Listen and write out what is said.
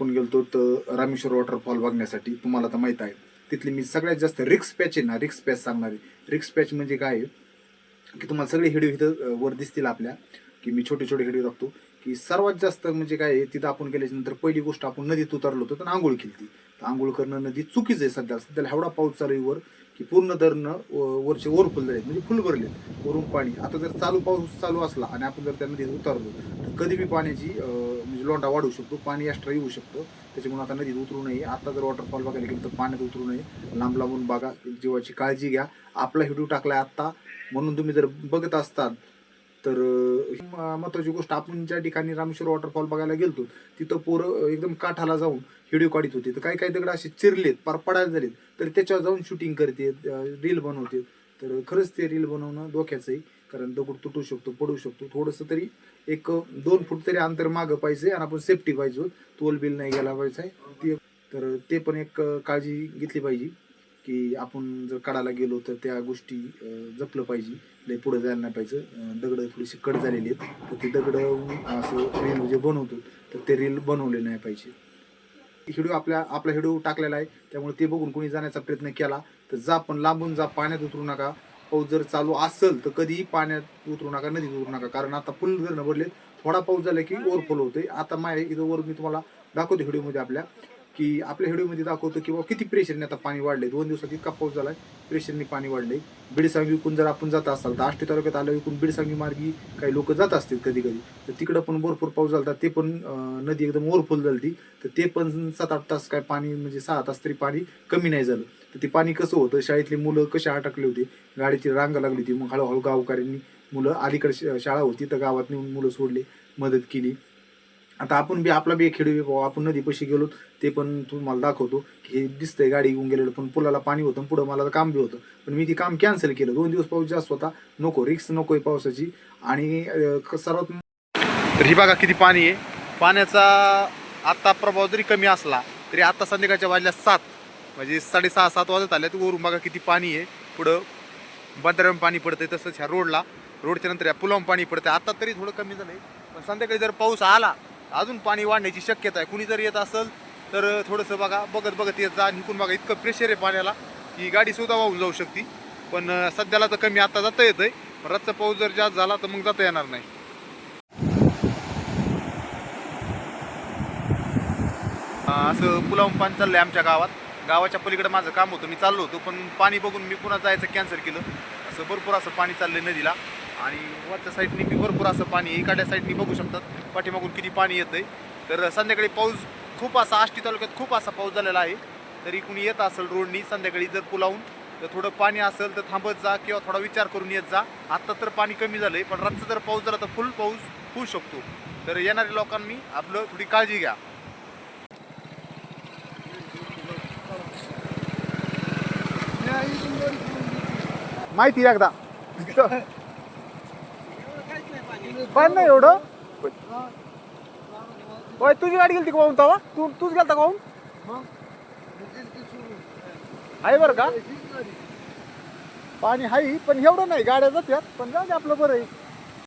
आपण गेलतो तर रामेश्वर वॉटरफॉल बघण्यासाठी तुम्हाला तर माहीत आहे. तिथली मी सगळ्यात जास्त रिक्स पॅच आहे ना रिक्स पॅच सांगणार. आहे रिक्स पॅच म्हणजे काय आहे? की तुम्हाला सगळे हिडिओ इथं वर दिसतील आपल्या की मी छोटे छोटे हिडिओ टाकतो की सर्वात जास्त म्हणजे काय आहे तिथं आपण गेल्याच्यानंतर पहिली गोष्ट आपण नदीत उतरलो होतो तर आंघोळ केली तर आंघोळ करणं नदी चुकीचं आहे सध्या. सध्याला एवढा पाऊस चालू आहे वर की पूर्ण धरणं व- वरचे वर फुलले आहेत म्हणजे फुल भरले वरून पाणी. आता जर चालू पाऊस चालू असला आणि आपण जर त्या नदीत उतरलो तर कधी बी पाण्याची म्हणजे लोंढा वाढू शकतो पाणी एक्स्ट्रा येऊ शकतो. त्याच्यामुळे आता नदीत उतरू नये. आता जर वॉटरफॉल बघायला गेलं तर पाण्यात उतरू नये. लांब लांबून बघा जीवाची काळजी घ्या. आपला हिडू टाकलाय आत्ता. म्हणून तुम्ही जर बघत असताल तर ही म- महत्वाची गोष्ट आपण ज्या ठिकाणी रामेश्वर वॉटरफॉल बघायला गेलतो तिथं पोरं एकदम काठाला जाऊन व्हिडिओ काढत होते. तर काही काही दगड असे चिरलेत पार पडायला झालेत. तर त्याच्यावर जाऊन शूटिंग करते रील बनवते तर खरंच ते रील बनवणं धोक्याचं आहे कारण दगड तुटू शकतो पडू शकतो. थोडंसं तरी एक दोन फूट तरी अंतर मागं पाहिजे आणि आपण सेफ्टी पाहिजे. तोल बिल नाही गेला पाहिजे. ते तर ते पण एक काळजी घेतली पाहिजे. की आपण जर काढायला गेलो तर त्या गोष्टी जपलं पाहिजे. लय पुढे जायला नाही पाहिजे. दगडं थोडीशी कट झालेली आहेत. तर ती दगडं असं रील जे बनवतो तर ते रील बनवले नाही पाहिजे. हिडू आपल्या आपला हिडू टाकलेला आहे. त्यामुळे ते बघून कोणी जाण्याचा प्रयत्न केला तर जा पण लांबून जा पाण्यात उतरू नका. पाऊस जर चालू असेल तर कधीही पाण्यात उतरू नका नदीत उतरू नका. कारण आता फुल धरणं भरले थोडा पाऊस झाला की ओव्हरफ्लो होते आता माझ्या इथं वर मी तुम्हाला दाखवतो व्हिडिओमध्ये आपल्या. की आपल्या हेडूमध्ये दाखवतो की बाबा किती प्रेशरने आता पाणी वाढले दोन दिवसात इतका पाऊस झालाय प्रेशरने पाणी वाढले बिडसांगी विकून जर आपण जात असाल तर आष्टी तालुक्यात आलं विकून बिडसांगी मार्गी काही लोक जात असतील कधी कधी तर तिकडं पण भरपूर पाऊस झाला ते पण नदी एकदम ओरफुल झाली तर ते पण सात आठ तास काय पाणी म्हणजे सहा तास तरी पाणी कमी नाही झालं. तर ते पाणी कसं होतं शाळेतली मुलं कशी अटकली होती? गाडीची रांग लागली होती. मग हळूहळू गावकऱ्यांनी मुलं अलीकडे श- शाळा होती तर गावात नेऊन मुलं सोडले मदत केली. आता आपण बी आपला बी एक खेळू बाबा. आपण नदीपाशी गेलो ते पण तुम्हाला दाखवतो की हे दिसतंय गाडी घेऊन गेलेलं पण पुलाला पाणी होतं पुढं मला काम बी होतं. पण मी ती काम कॅन्सल केलं. दोन दिवस पाऊस जास्त होता. नको रिक्स नको आहे पावसाची. आणि क- सर्वात तर ही बघा किती पाणी आहे. पाण्याचा आता प्रभाव जरी कमी असला तरी आता संध्याकाळच्या वाजल्या सात म्हणजे साडेसहा सात वाजत आल्या तर वरून बघा किती पाणी आहे. पुढं बंधाऱ्यावर पाणी पडतंय तसंच ह्या रोडला. रोडच्या नंतर या पुलावून पाणी पडतंय. आता तरी थोडं कमी झालंय. पण संध्याकाळी जर पाऊस आला अजून पाणी वाढण्याची शक्यता आहे. कुणी जर येत असेल तर थोडंसं बघा बघत बघत येत जा. निघून बघा इतकं प्रेशर आहे पाण्याला की गाडी सुद्धा वाहून जाऊ शकते. पण सध्याला तर कमी आता जाता येतंय. पण रातचा पाऊस जर जास्त झाला तर मग जाता येणार नाही. असं पुलावून पाणी चाललं आहे आमच्या गावात. गावाच्या पलीकडे माझं काम होतं. मी चाललो होतो पण पाणी बघून मी पुन्हा जायचं कॅन्सल केलं. असं भरपूर असं पाणी चाललं नदीला. आणि वरच्या साईडनी बी भरपूर असं पाणी आहे. इकडल्या साईडनी बघू शकतात. पाठीमागून किती पाणी येतंय. तर संध्याकाळी पाऊस खूप असा आष्टी तालुक्यात खूप असा पाऊस झालेला आहे. तरी कुणी येत असेल रोडनी संध्याकाळी जर पुलावून तर थोडं पाणी असेल तर थांबत जा किंवा थोडा विचार करून येत जा. आत्ता तर पाणी कमी झालंय पण रातचा जर पाऊस झाला तर फुल पाऊस होऊ शकतो. तर येणाऱ्या लोकांनी आपलं थोडी काळजी घ्या. माहिती एकदा. पण नाही एवढं? होय. तुझी गाडी गेली का तवा? तू तूच गेलता का आहे बरं का? पाणी आहे पण एवढं नाही गाड्या जात्यात. पण जाऊ दे आपलं बरं आहे.